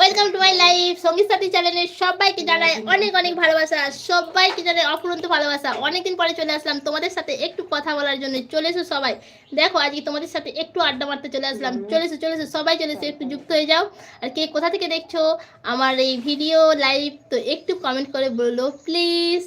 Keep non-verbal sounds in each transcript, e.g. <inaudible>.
Welcome to my life সংগীত সাথী চ্যানেলে সবাইকে জানাই অনেক অনেক ভালোবাসা সবাইকে জানাই অফুরন্ত ভালোবাসা। অনেকদিন পরে চলে আসলাম তোমাদের সাথে একটু কথা বলার জন্য চলে এসো সবাই। দেখো আজকে তোমাদের সাথে একটু আড্ডা মারতে চলে আসলাম। চলে এসো চলে এসো সবাই চলে এসো একটু যুক্ত হয়ে যাও। আর কে কোথা থেকে দেখছ আমার এই ভিডিও লাইভ তো একটু কমেন্ট করে বলো প্লিজ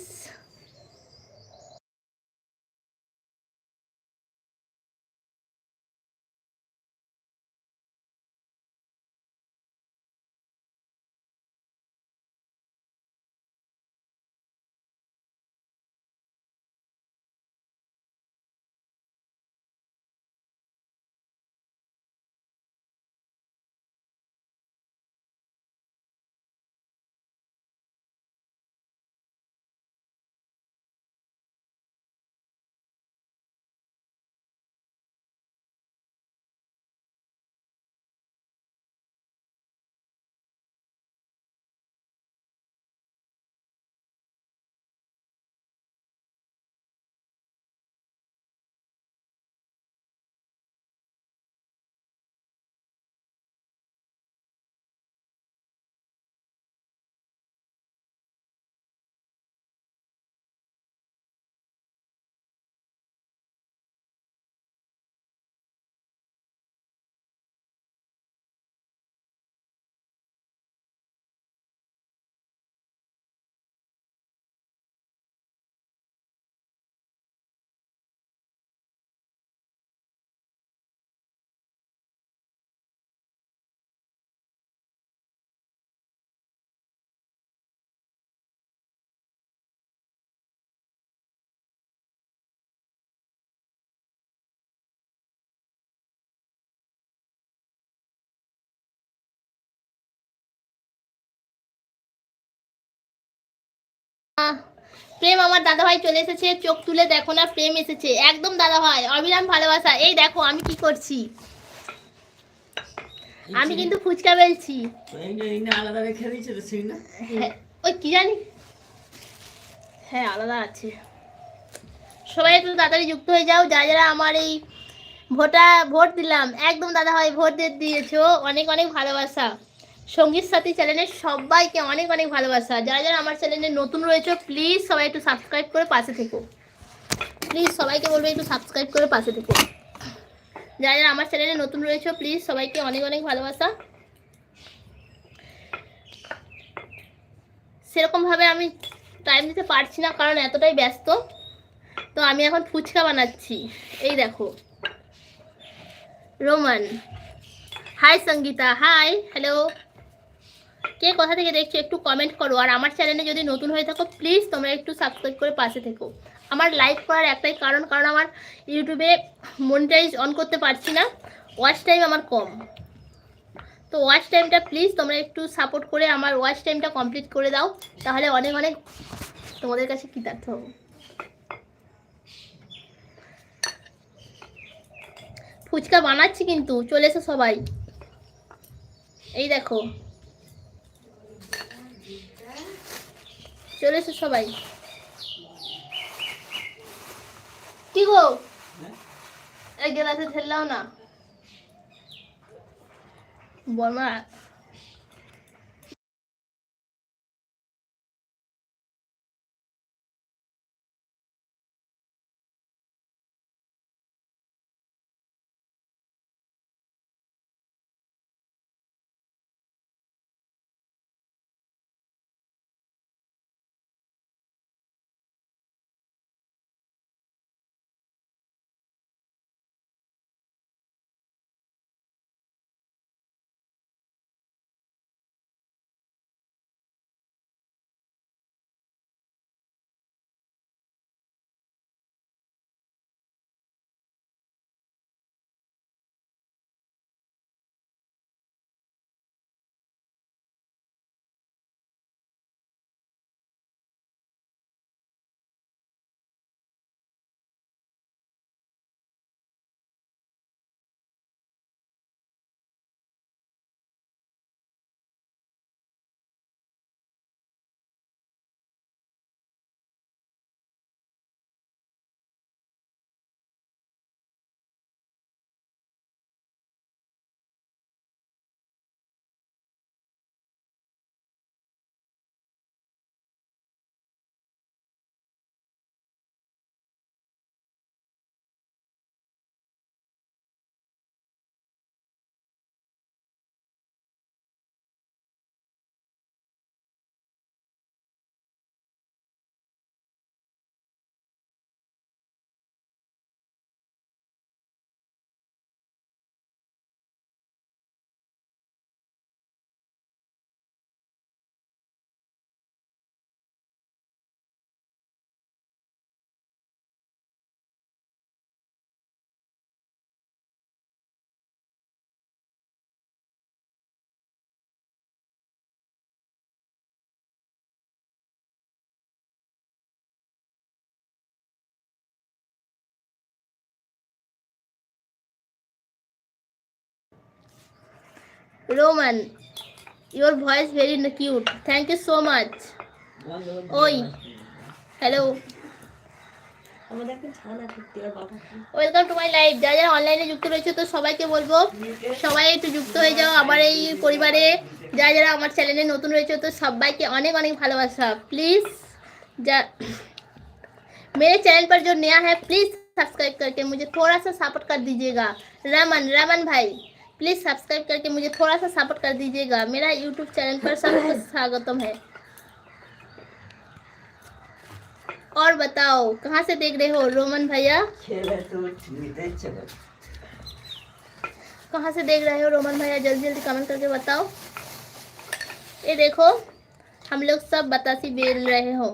প্রেম আমার দাদা ভাই চলে এসেছে চোখ তুলে দেখো না প্রেম এসেছে। একদম দাদা ভাই অবিরাম ভালোবাসা। এই দেখো আমি কি করছি? আমি কিন্তু ফুচকা বেলছি। আলাদা রেখে দিয়েছে না? হ্যাঁ, ওই কি জানি? হ্যাঁ আলাদা আছে। সবাই একটু তাড়াতাড়ি যুক্ত হয়ে যাও যারা যারা আমার এই ভোটা ভোট দিলাম একদম দাদা ভাই ভোট দিয়ে দিয়েছ অনেক অনেক ভালোবাসা। সংগীত সাথী চ্যানেলের সবাইকে অনেক অনেক ভালোবাসা। যারা যারা আমার চ্যানেলে নতুন রয়েছে প্লিজ সবাই একটু সাবস্ক্রাইব করে পাশে থেকো। প্লিজ সবাইকে বলব একটু সাবস্ক্রাইব করে পাশে থেকো। যারা যারা আমার চ্যানেলে নতুন রয়েছে প্লিজ সবাইকে অনেক অনেক ভালোবাসা। সেরকমভাবে আমি টাইম দিতে পারছি না, কারণ এতটাই ব্যস্ত। তো আমি এখন ফুচকা বানাচ্ছি। এই দেখো। Roman. Hi Sangeeta. Hi hello কে কোথা থেকে দেখছ একটু কমেন্ট করো। আর আমার চ্যানেলে যদি নতুন হয়ে থাকো প্লিজ তোমরা একটু সাবস্ক্রাইব করে পাশে থেকো। আমার লাইভ করার একটাই কারণ কারণ আমার ইউটিউবে মনিটাইজ অন করতে পারছি না। ওয়াচ টাইম আমার কম। তো ওয়াচ টাইমটা প্লিজ তোমরা একটু সাপোর্ট করে আমার ওয়াচ টাইমটা কমপ্লিট করে দাও। তাহলে অনেক অনেক তোমাদের কাছে কৃতার্থ হব। ফুচকা বানাচ্ছি কিন্তু, চলে এসো সবাই। এই দেখো। চলে এসো সবাই। কি গো? এক গেলাসে ঠেললাও না। Barma Roman your voice very cute thank you so much ওই হ্যালো আমাদের এখন ছানা করতে আর বাবা ওয়েলকাম টু মাই লাইফ যারা যারা অনলাইনে যুক্ত রয়েছে তো সবাইকে বলবো সবাই একটু যুক্ত হয়ে যাও আমার এই পরিবারে যারা যারা আমার চ্যানেলে নতুন রয়েছে তো সবাইকে অনেক অনেক ভালোবাসা প্লিজ जा मेरे चैनल पर जो नया है प्लीज़ सब्सक्राइब करके मुझे थोड़ा सा सपोर्ट कर दीजिएगा रमन रमन भाई प्लीज़ सब्सक्राइब करके मुझे थोड़ा सा सपोर्ट कर दीजिएगा। मेरा यूट्यूब चैनल पर सबको <laughs> स्वागतम है। और बताओ कहाँ से देख रहे हो रोमन भैया? कहाँ से देख रहे हो रोमन भैया? जल्दी जल्दी कमेंट करके बताओ। ये देखो हम लोग सब बतासी बेल रहे हो।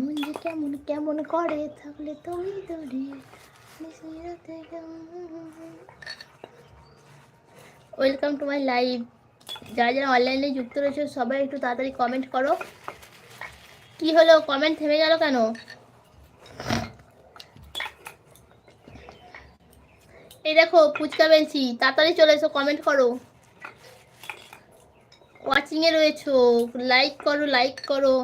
মন যে কেমন কেমন করে থাকলে তুমি ওয়েলকাম টু মাই লাইভ যারা যারা অনলাইনে যুক্ত রয়েছে, সবাই একটু তাড়াতাড়ি কমেন্ট করো। কি হলো? কমেন্ট থেমে গেল কেন? এই দেখো, ফুচকা বেলছি তাড়াতাড়ি চলে এসো কমেন্ট করো। ওয়াচিংয়ে রয়েছো। লাইক করো লাইক করো।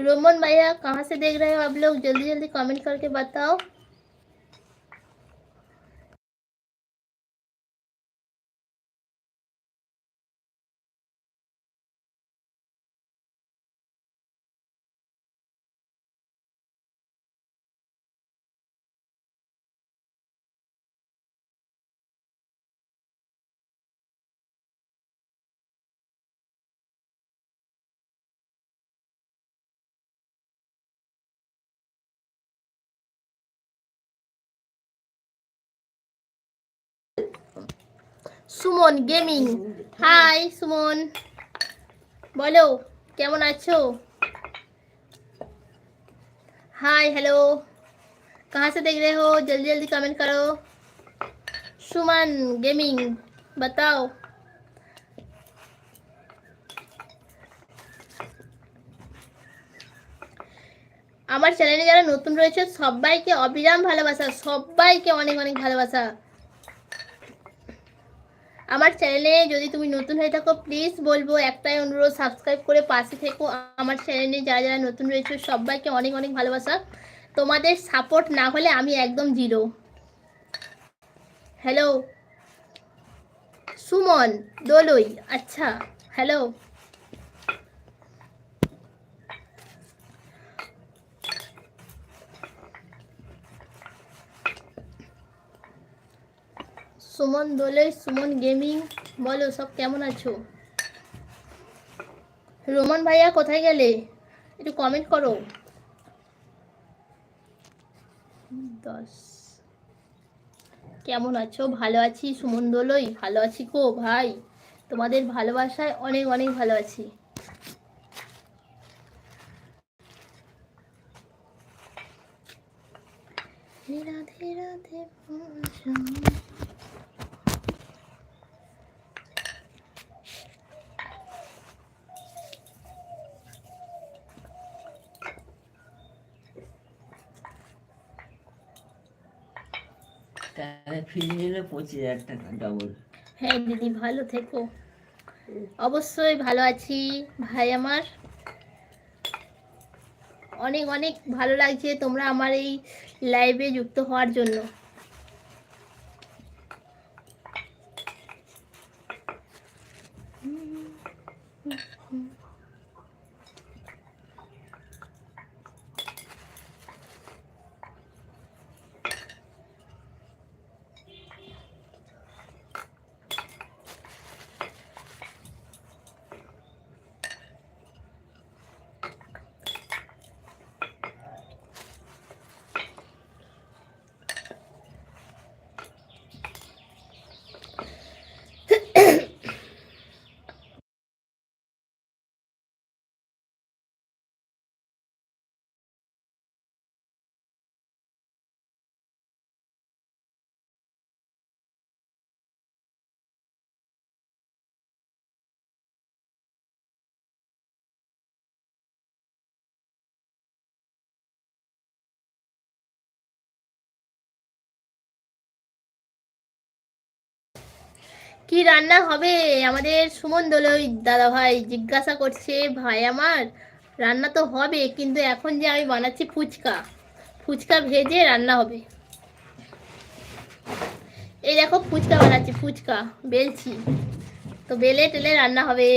रोमन भैया कहाँ से देख रहे हो आप लोग? जल्दी जल्दी कमेंट करके बताओ। সুমন গেমিং হাই সুমন বলো কেমন আছো हाय हेलो कहाँ से देख रहे हो जल्दी जल्दी कमेंट करो सुमन गेमिंग बताओ আমার চ্যানেলে যারা নতুন রয়েছে সবাইকে অবিরাম ভালোবাসা সবাইকে অনেক অনেক ভালোবাসা আমার চ্যানেলে যদি তুমি নতুন হয়ে থাকো প্লিজ বলব একটাই অনুরোধ সাবস্ক্রাইব করে পাশে থেকো। আমার চ্যানেলে যারা যারা নতুন রয়েছে, সবাইকে অনেক অনেক ভালোবাসা। তোমাদের সাপোর্ট না হলে আমি একদম জিরো হ্যালো সুমন দোলই আচ্ছা হ্যালো সুমন দোলে, সুমন গেমিং, বলো সব কেমন আছো? রোমান ভাইয়া কোথায় গেলে? একটু কমেন্ট করো। দশ। কেমন আছো? ভালো আছি, সুমন দোলই। ভালো আছি গো ভাই। তোমাদের ভালোবাসায় অনেক অনেক ভালো আছি। রাধে রাধে তাহলে ফিরে নিলে পঁচিশ হাজার টাকা হ্যাঁ দিদি, ভালো থেকো। অবশ্যই ভালো আছি। ভাই আমার, অনেক অনেক ভালো লাগছে তোমরা আমার এই লাইভে যুক্ত হওয়ার জন্য। কি রান্না হবে? আমাদের সুমন দোলই দাদা ভাই জিজ্ঞাসা করছে, ভাই আমার, রান্না তো হবে, কিন্তু এখন যে আমি বানাচ্ছি ফুচকা ফুচকা ভেজে রান্না হবে। এই দেখো ফুচকা বানাচ্ছি, ফুচকা, বেলছি। তো বেলে টেলে রান্না হবে।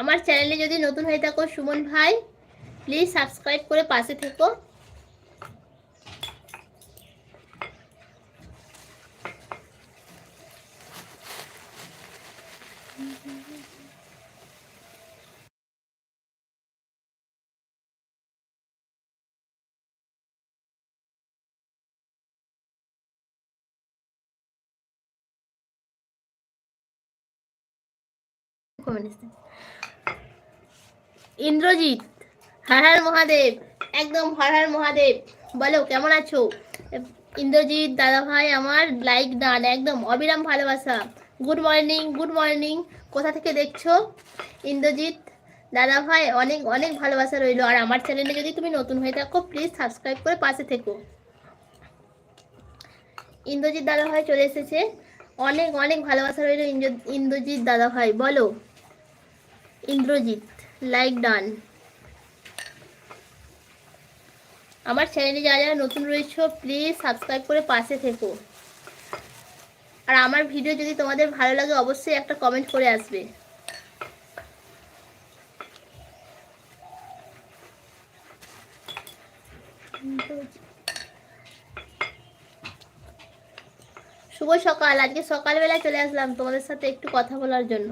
আমার চ্যানেলে যদি নতুন হয়ে থাকো সুমন ভাই, প্লিজ সাবস্ক্রাইব করে পাশে থেকো। ইন্দ্রজিৎ, হর হর মহাদেব, একদম হর হর মহাদেব। বলো, কেমন আছো? ইন্দ্রজিৎ দাদা ভাই আমার লাইক ডান একদম অবিরাম ভালোবাসা। গুড মর্নিং গুড মর্নিং কোথা থেকে দেখছ? ইন্দ্রজিৎ। দাদা ভাই, অনেক অনেক ভালোবাসা রইল। আর আমার চ্যানেলে যদি তুমি নতুন হয়ে থাকো প্লিজ সাবস্ক্রাইব করে পাশে থেকো। ইন্দ্রজিৎ দাদা ভাই চলে এসেছে। অনেক অনেক ভালোবাসা রইল ইন্দ্র- ইন্দ্রজিৎ দাদা ভাই। বলো। ইন্দ্রজিৎ লাইক ডান আমার চ্যানেলে যারা যারা নতুন রয়েছে প্লিজ সাবস্ক্রাইব করে পাশে থেকো। আর আমার ভিডিও যদি তোমাদের ভালো লাগে, অবশ্যই একটা কমেন্ট করে আসবে। শুভ সকাল। আজকে সকালবেলায় চলে আসলাম তোমাদের সাথে একটু কথা বলার জন্য।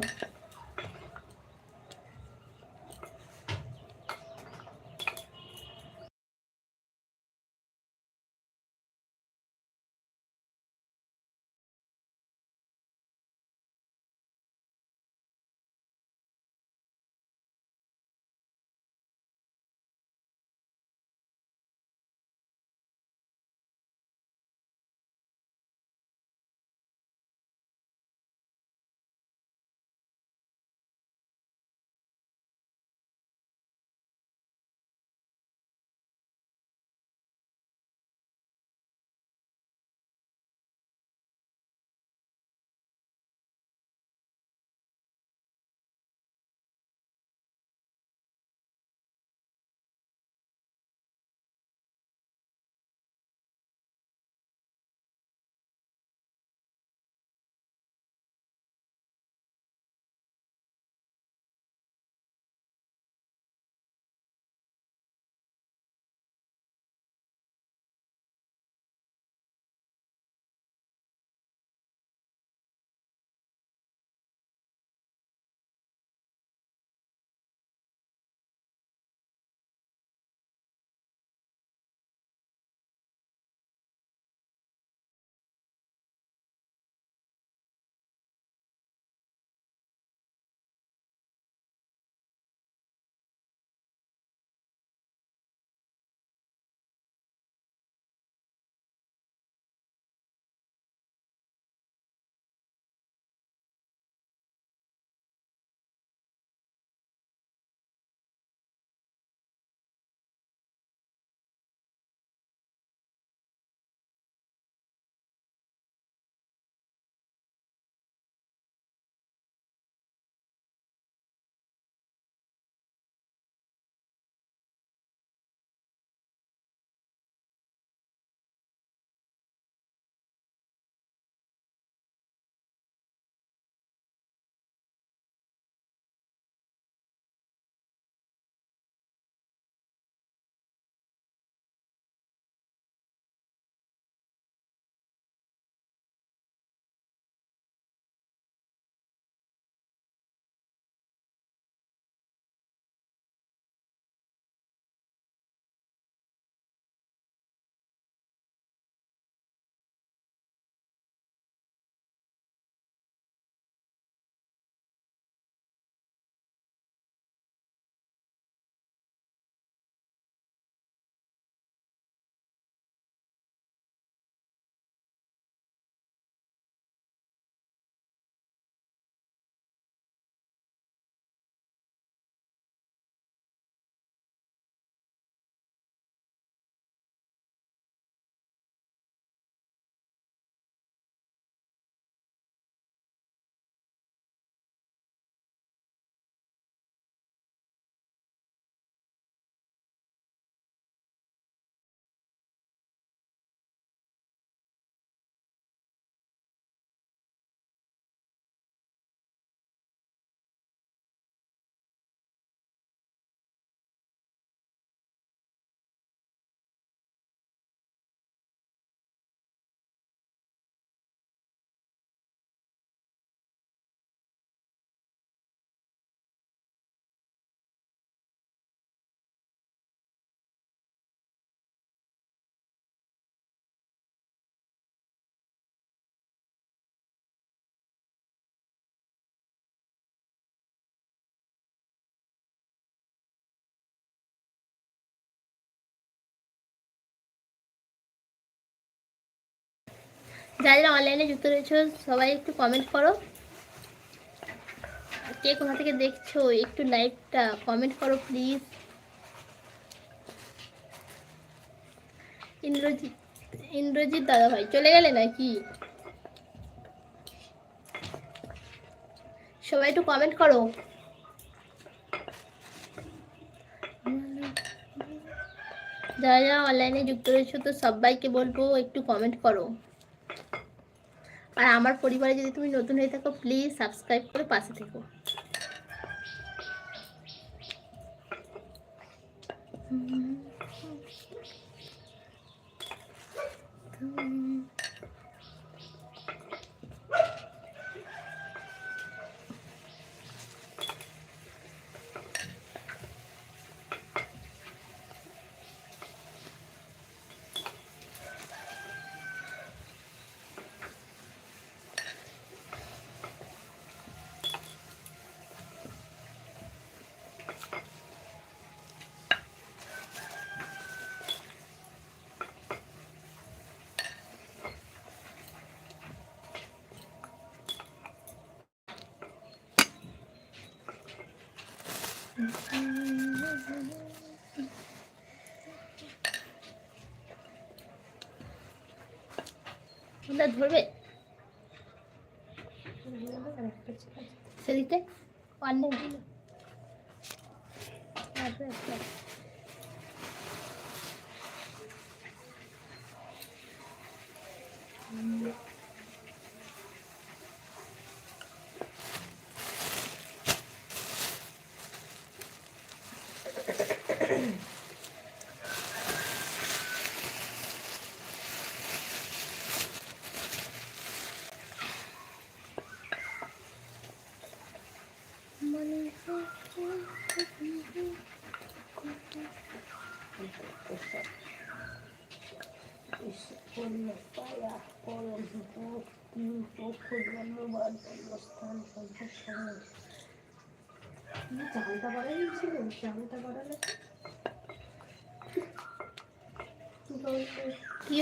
যারা যারা অনলাইনে যুক্ত রয়েছে, সবাই একটু কমেন্ট করো। কে কোথা থেকে দেখছ, একটু লাইভটা কমেন্ট করো প্লিজ ইন্দ্রজিৎ ইন্দ্রজিৎ দাদা ভাই চলে গেলে নাকি? সবাই একটু কমেন্ট করো। যারা যারা অনলাইনে যুক্ত রয়েছে, তো সবাইকে বলব, একটু কমেন্ট করো। আর আমার পরিবারে যদি তুমি নতুন হয়ে থাকো প্লিজ সাবস্ক্রাইব করে পাশে থেকো। ওটা ধরবে। সেদিকে? পান্ডে কি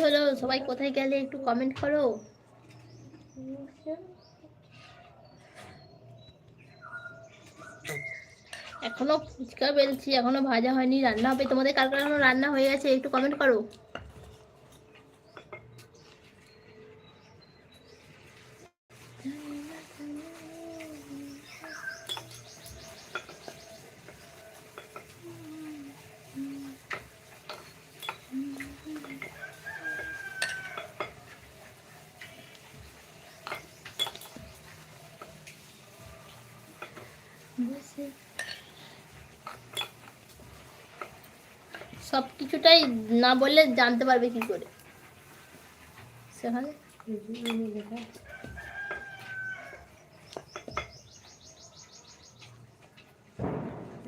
হলো? সবাই কোথায় গেলে একটু কমেন্ট করো। এখনও ফুচকা বেলছি, এখনও ভাজা হয়নি, রান্না হবে। তোমাদের কার কার রান্না হয়ে গেছে, একটু কমেন্ট করো। সব কিছুটাই না বললে জানতে পারবে কি করে। সেখানে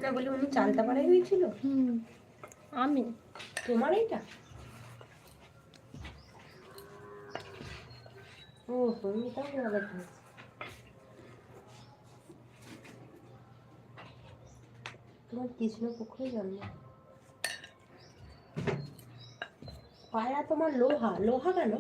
না বলে উনি চালটা বাড়াই হয়েছিল? হুম আমি। তোমার এইটা? ও তুমি তাও খাচ্ছি তোমার কৃষ্ণপক্ষই জন্ম। পায়া তোমার লোহা লোহা কেন?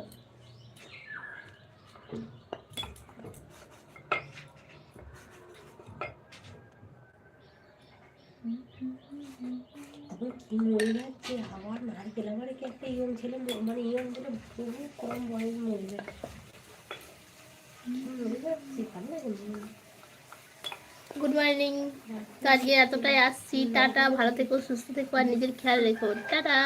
তখন কি মরে যাচ্ছে আবার নারকেল আবার কি একটা ইয়ং ছেলে মানে ইয়ং ছেলে বহু কম বয়স না। গুড মর্নিং তো আজকে এতটাই আসছি। টাটা ভালো থেকো সুস্থ থেকো আর নিজের খেয়াল রেখো। টাটা।